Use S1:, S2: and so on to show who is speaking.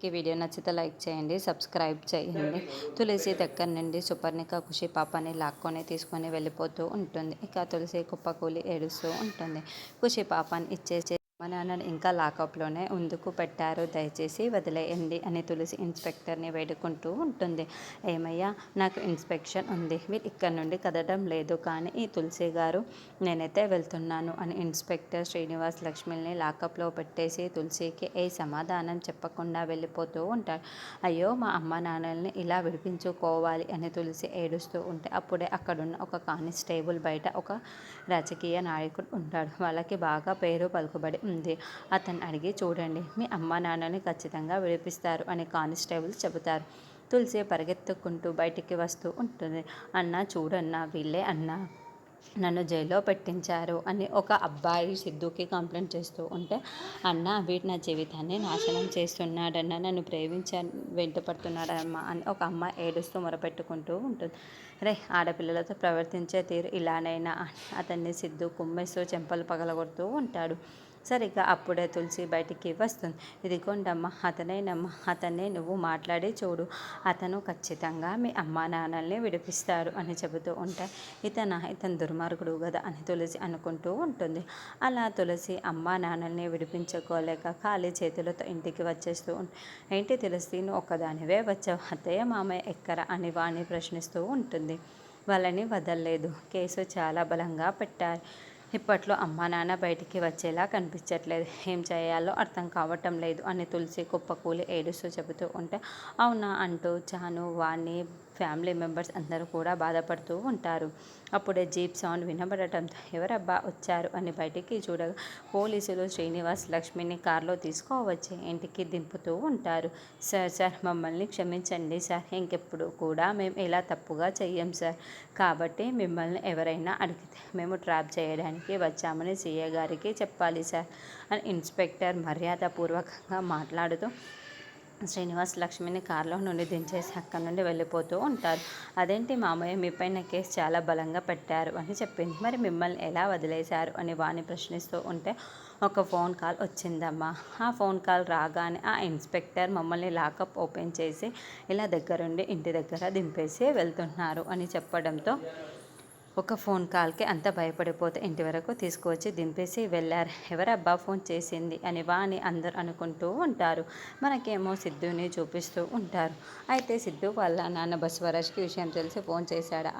S1: ఈ వీడియో నచ్చితే లైక్ చేయండి సబ్స్క్రైబ్ చేయండి. తులసి దగ్గర నుండి సుపర్ణిక ఖుషి పాపని లాక్కొని తీసుకొని వెళ్ళిపోతూ ఉంటుంది. ఇక తులసి కుప్పకూలి ఏడుస్తూ ఉంటుంది. ఖుషి పాపని ఇచ్చేసి మా నాన్నని ఇంకా లాకప్లోనే ఉందుకు పెట్టారు. దయచేసి వదిలేయండి అని తులసి ఇన్స్పెక్టర్ని వేడుకుంటూ ఉంటుంది. ఏమయ్యా నాకు ఇన్స్పెక్షన్ ఉంది. మీరు ఇక్కడ నుండి కదడం లేదు. కానీ ఈ తులసి గారు నేనైతే వెళ్తున్నాను అని ఇన్స్పెక్టర్ శ్రీనివాస్ లక్ష్మిని లాకప్లో పెట్టేసి తులసికి ఏ సమాధానం చెప్పకుండా వెళ్ళిపోతూ ఉంటాడు. అయ్యో మా అమ్మ నాన్నల్ని ఇలా విడిపించుకోవాలి అని తులసి ఏడుస్తూ ఉంటే అప్పుడే అక్కడున్న ఒక కానిస్టేబుల్ బయట ఒక రాజకీయ నాయకుడు ఉంటాడు. వాళ్ళకి బాగా పేరు పలుకుబడి ఉంది అతను అడిగి చూడండి మీ అమ్మ నాన్నని ఖచ్చితంగా విడిపిస్తారు అని కానిస్టేబుల్ చెబుతారు. తులసి పరిగెత్తుకుంటూ బయటికి వస్తూ ఉంటుంది. అన్న చూడన్నా వీళ్ళే అన్న నన్ను జైల్లో పెట్టించారు అని ఒక అబ్బాయి సిద్ధుకి కంప్లైంట్ చేస్తూ ఉంటే అన్న వీటి నా జీవితాన్ని నాశనం చేస్తున్నాడన్న నన్ను ప్రేమించ వెంటపడుతున్నాడమ్మా అని ఒక అమ్మాయి ఏడుస్తూ మొరపెట్టుకుంటూ ఉంటుంది. రే ఆడపిల్లలతో ప్రవర్తించే తీరు ఇలానైనా అతన్ని సిద్ధు కుమ్మేస్తూ చెంపలు పగలగొడుతూ ఉంటాడు. సరిగ్గా అప్పుడే తులసి బయటికి వస్తుంది. ఇదిగోండమ్మ అతనేనమ్మా అతన్నే నువ్వు మాట్లాడి చూడు. అతను ఖచ్చితంగా మీ అమ్మా నాన్నల్ని విడిపిస్తారు అని చెబుతూ ఉంటాయి ఇతన? ఇతను దుర్మార్గుడు కదా అని తులసి అనుకుంటూ ఉంటుంది. అలా తులసి అమ్మా నాన్నల్ని విడిపించుకోలేక ఖాళీ చేతులతో ఇంటికి వచ్చేస్తూ ఏంటి తులసి నువ్వు ఒక్కదానివే వచ్చావు? అత్తయ్య మామయ్య ఎక్కరా అని వాణి ప్రశ్నిస్తూ ఉంటుంది. వాళ్ళని వదలలేదు. కేసు చాలా బలంగా పెట్టారు. ఇప్పట్లో అమ్మా నాన్న బయటికి వచ్చేలా కనిపించట్లేదు. ఏం చేయాలో అర్థం కావటం లేదు. అని తులసి కుప్పకూలి ఏడుస్తూ చెబుతూ ఉంటే అవునా అంటూ చాను వాణ్ణి ఫ్యామిలీ మెంబర్స్ అందరూ కూడా బాధపడుతూ ఉంటారు. అప్పుడే జీప్ సౌండ్ వినబడటంతో ఎవరబ్బా వచ్చారు అని బయటికి చూడగా పోలీసులు శ్రీనివాస్ లక్ష్మిని కారులో తీసుకోవచ్చి ఇంటికి దింపుతూ ఉంటారు. సార్ సార్ మమ్మల్ని క్షమించండి సార్. ఇంకెప్పుడు కూడా మేము ఇలా తప్పుగా చెయ్యం సార్. కాబట్టి మిమ్మల్ని ఎవరైనా అడిగితే మేము ట్రాప్ చేయడానికి వచ్చామని సీఏ గారికి చెప్పాలి సార్. అని ఇన్స్పెక్టర్ మర్యాదపూర్వకంగా మాట్లాడుతూ శ్రీనివాస్ లక్ష్మిని కారులో నుండి దించేసి అక్కడి నుండి వెళ్ళిపోతూ ఉంటారు. అదేంటి మామయ్య మీ పైన కేసు చాలా బలంగా పెట్టారు అని చెప్పింది. మరి మిమ్మల్ని ఎలా వదిలేశారు? అని వాణి ప్రశ్నిస్తూ ఉంటే ఒక ఫోన్ కాల్ వచ్చిందమ్మా. ఆ ఫోన్ కాల్ రాగానే ఆ ఇన్స్పెక్టర్ మమ్మల్ని లాకప్ ఓపెన్ చేసి ఇలా దగ్గరుండి ఇంటి దగ్గర దింపేసి వెళ్తున్నారు అని చెప్పడంతో ఒక ఫోన్ కాల్కి అంత భయపడిపోతే ఇంటి వరకు తీసుకువచ్చి దింపేసి వెళ్ళారు. ఎవరబ్బా ఫోన్ చేసింది? అని వాని అందరు అనుకుంటూ ఉంటారు. మనకేమో సిద్ధుని చూపిస్తూ ఉంటారు. అయితే సిద్ధు వాళ్ళ నాన్న బస్వరాజ్కి విషయం తెలిసి ఫోన్ చేశాడా?